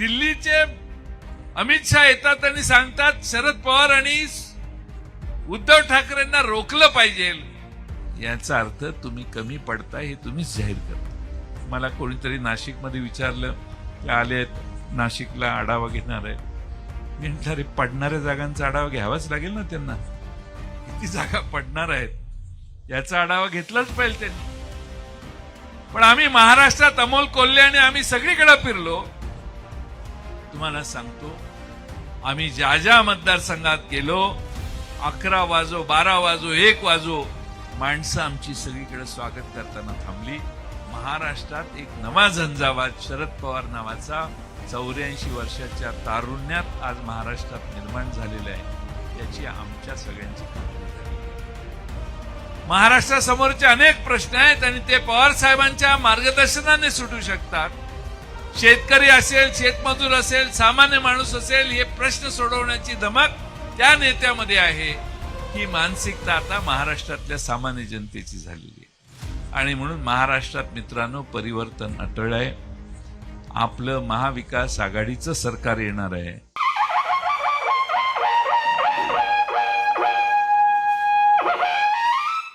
दिल्लीचे अमित शहा येतात आणि सांगतात शरद पवार आणि उद्धव ठाकरेंना रोखलं पाहिजे. याचा अर्थ तुम्ही कमी पडता हे तुम्हीच जाहीर करता. मला कोणीतरी नाशिकमध्ये विचारलं की आले नाशिकला आढावा घेणार आहे मी म्हटलं अरे पडणाऱ्या जागांचा आढावा घ्यावाच लागेल ना त्यांना. किती जागा पडणार आहेत? याचा आढावा घेतलाच पाहिजे त्यांनी. पण आम्ही महाराष्ट्रात अमोल कोल्हे आणि आम्ही सगळीकडे फिरलो तुम्हाला सांगतो आम्ही ज्या ज्या मतदारसंघात गेलो अकरा वाजो बारा वाजो एक वाजो माणसं आमची सगळीकडे स्वागत करताना थांबली. महाराष्ट्रात एक नवा झंझावात शरद पवार नावाचा चौऱ्याऐंशी वर्षाच्या तारुण्यात आज महाराष्ट्रात निर्माण झालेला आहे. याची आमच्या सगळ्यांची खात्री झाली. महाराष्ट्रासमोरचे अनेक प्रश्न आहेत आणि ते पवार साहेबांच्या मार्गदर्शनाने सुटू शकतात. शेतकरी असेल शेतमजूर असेल सामान्य माणूस असेल हे प्रश्न सोडवण्याची धमक त्या नेत्यामध्ये आहे. ही मानसिकता आता महाराष्ट्रातल्या सामान्य जनतेची झालेली आहे. आणि म्हणून महाराष्ट्रात मित्रांनो परिवर्तन अटळ आहे. आपलं महाविकास आघाडीचं सरकार येणार आहे.